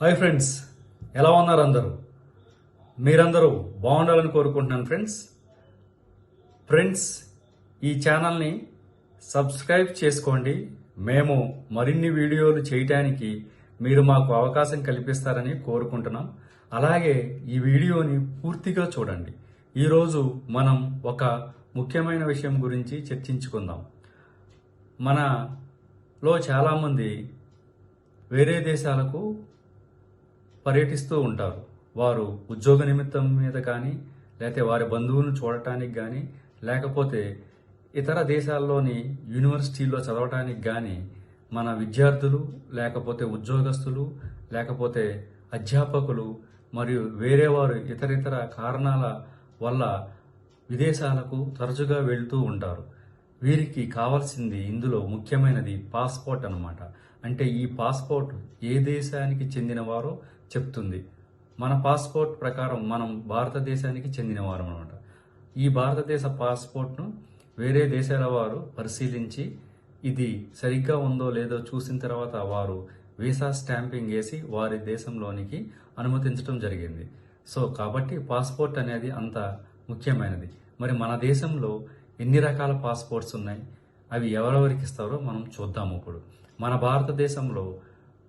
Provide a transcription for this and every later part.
Hi friends ఎలా ఉన్నారు అందరూ? మీరందరూ బాగుండాలని కోరుకుంటున్నాను ఫ్రెండ్స్. ఫ్రెండ్స్ ఈ ఛానల్ని సబ్స్క్రైబ్ చేసుకోండి. మేము మరిన్ని వీడియోలు చేయటానికి మీరు మాకు అవకాశం కల్పిస్తారని కోరుకుంటున్నాం. అలాగే ఈ వీడియోని పూర్తిగా చూడండి. ఈరోజు మనం ఒక ముఖ్యమైన విషయం గురించి చర్చించుకుందాం. మనలో చాలామంది వేరే దేశాలకు పర్యటిస్తూ ఉంటారు. వారు ఉద్యోగ నిమిత్తం మీద కానీ లేకపోతే వారి బంధువులను చూడటానికి కానీ లేకపోతే ఇతర దేశాల్లోని యూనివర్సిటీల్లో చదవటానికి కానీ మన విద్యార్థులు లేకపోతే ఉద్యోగస్తులు లేకపోతే అధ్యాపకులు మరియు వేరే వారు ఇతర ఇతర కారణాల వల్ల విదేశాలకు తరచుగా వెళ్తూ ఉంటారు. వీరికి కావాల్సింది ఇందులో ముఖ్యమైనది పాస్పోర్ట్ అన్నమాట. అంటే ఈ పాస్పోర్ట్ ఏ దేశానికి చెందినవారో చెప్తుంది. మన పాస్పోర్ట్ ప్రకారం మనం భారతదేశానికి చెందినవారం అనమాట ఈ భారతదేశ పాస్పోర్ట్ను వేరే దేశాల వారు పరిశీలించి ఇది సరిగ్గా ఉందో లేదో చూసిన తర్వాత వారు వీసా స్టాంపింగ్ వేసి వారి దేశంలోనికి అనుమతించడం జరిగింది. సో కాబట్టి పాస్పోర్ట్ అనేది అంత ముఖ్యమైనది. మరి మన దేశంలో ఎన్ని రకాల పాస్పోర్ట్స్ ఉన్నాయి అవి ఎవరెవరికి ఇస్తారో మనం చూద్దాము ఇప్పుడు. మన భారతదేశంలో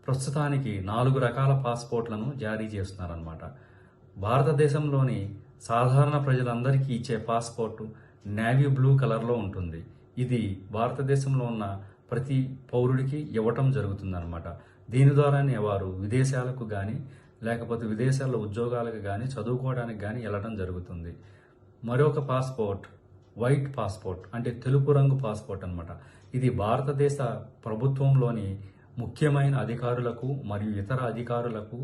ప్రస్తుతానికి నాలుగు రకాల పాస్పోర్ట్లను జారీ చేస్తున్నారనమాట భారతదేశంలోని సాధారణ ప్రజలందరికీ ఇచ్చే పాస్పోర్టు నేవీ బ్లూ కలర్లో ఉంటుంది. ఇది భారతదేశంలో ఉన్న ప్రతి పౌరుడికి ఇవ్వటం జరుగుతుందనమాట దీని ద్వారానే వారు విదేశాలకు కానీ లేకపోతే విదేశాల్లో ఉద్యోగాలకు కానీ చదువుకోవడానికి కానీ వెళ్ళడం జరుగుతుంది. మరొక పాస్పోర్ట్ వైట్ పాస్పోర్ట్ అంటే తెలుపు రంగు పాస్పోర్ట్ అన్నమాట. ఇది భారతదేశ ప్రభుత్వంలోని ముఖ్యమైన అధికారులకు మరియు ఇతర అధికారులకు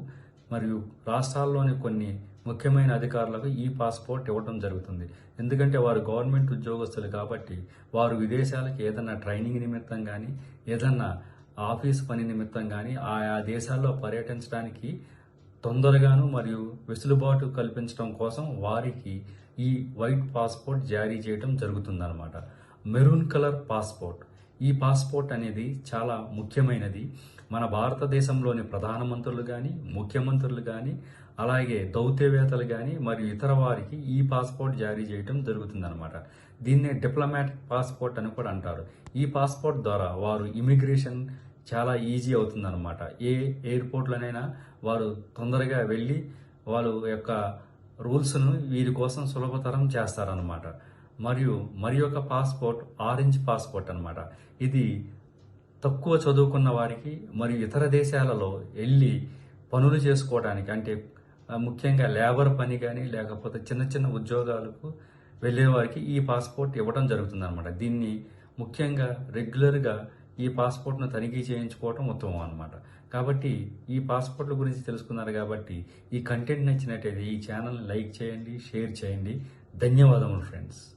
మరియు రాష్ట్రాల్లోని కొన్ని ముఖ్యమైన అధికారులకు ఈ పాస్పోర్ట్ ఇవ్వడం జరుగుతుంది. ఎందుకంటే వారు గవర్నమెంట్ ఉద్యోగస్తులు కాబట్టి వారు విదేశాలకు ఏదన్నా ట్రైనింగ్ నిమిత్తం కానీ ఏదన్నా ఆఫీస్ పని నిమిత్తం కానీ ఆయా దేశాల్లో పర్యటించడానికి తొందరగాను మరియు వెసులుబాటు కల్పించడం కోసం వారికి ఈ వైట్ పాస్పోర్ట్ జారీ చేయడం జరుగుతుందన్నమాట. Maroon colour passport. ఈ పాస్పోర్ట్ అనేది చాలా ముఖ్యమైనది. మన భారతదేశంలోని ప్రధానమంత్రులు కానీ ముఖ్యమంత్రులు కానీ అలాగే దౌత్యవేత్తలు కానీ మరియు ఇతర వారికి ఈ పాస్పోర్ట్ జారీ చేయడం జరుగుతుందన్నమాట. దీన్నే డిప్లొమాటిక్ పాస్పోర్ట్ అని కూడా అంటారు. ఈ పాస్పోర్ట్ ద్వారా వారు ఇమిగ్రేషన్ చాలా ఈజీ అవుతుందన్నమాట. ఏ ఎయిర్పోర్ట్లోనైనా వారు తొందరగా వెళ్ళి వాళ్ళ యొక్క రూల్స్ను వీరి కోసం సులభతరం చేస్తారనమాట మరియు మరి యొక్క పాస్పోర్ట్ ఆరెంజ్ పాస్పోర్ట్ అనమాట ఇది తక్కువ చదువుకున్న వారికి మరియు ఇతర దేశాలలో వెళ్ళి పనులు చేసుకోవడానికి అంటే ముఖ్యంగా లేబర్ పని కానీ లేకపోతే చిన్న చిన్న ఉద్యోగాలకు వెళ్ళే వారికి ఈ పాస్పోర్ట్ ఇవ్వడం జరుగుతుంది దీన్ని ముఖ్యంగా రెగ్యులర్గా ఈ పాస్పోర్ట్ను తనిఖీ చేయించుకోవటం ఉత్తమం అన్నమాట. కాబట్టి ఈ పాస్పోర్ట్ల గురించి తెలుసుకున్నారు కాబట్టి ఈ కంటెంట్ నచ్చినట్టయితే ఈ ఛానల్ని లైక్ చేయండి షేర్ చేయండి. ధన్యవాదములు ఫ్రెండ్స్